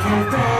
can't go.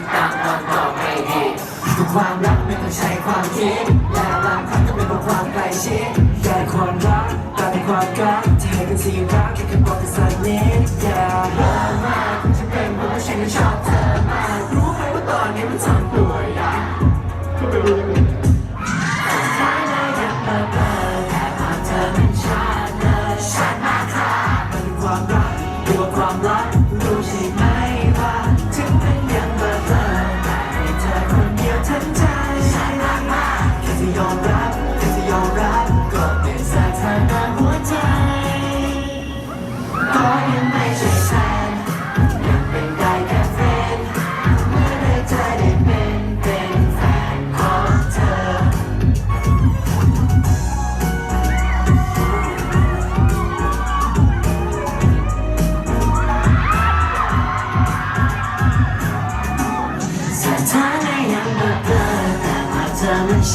ความรักไม่ต้องใช้ความคิดแต่บางครั้งก็เป็นเพราะความใกล้ชิดแค่คนรักกลายเป็นความกลักจะให้เป็นสีรักแค่คำบอกกันสักนิดอย่าเลิกมาณจะเป็นเพราะฉันชอบเธอ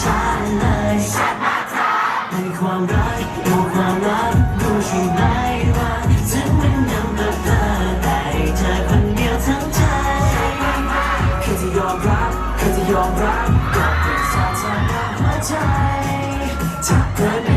ฉันเลยฉันมาทำในความรักดูความรักดูใช่ไหมว่าถึงมันยังแบบเธอแต่เธอคนเดียวทั้งใจแค่จะยอมรับแค่จะยอมรับกับเธอทั้งหัวใจถ้าเธอ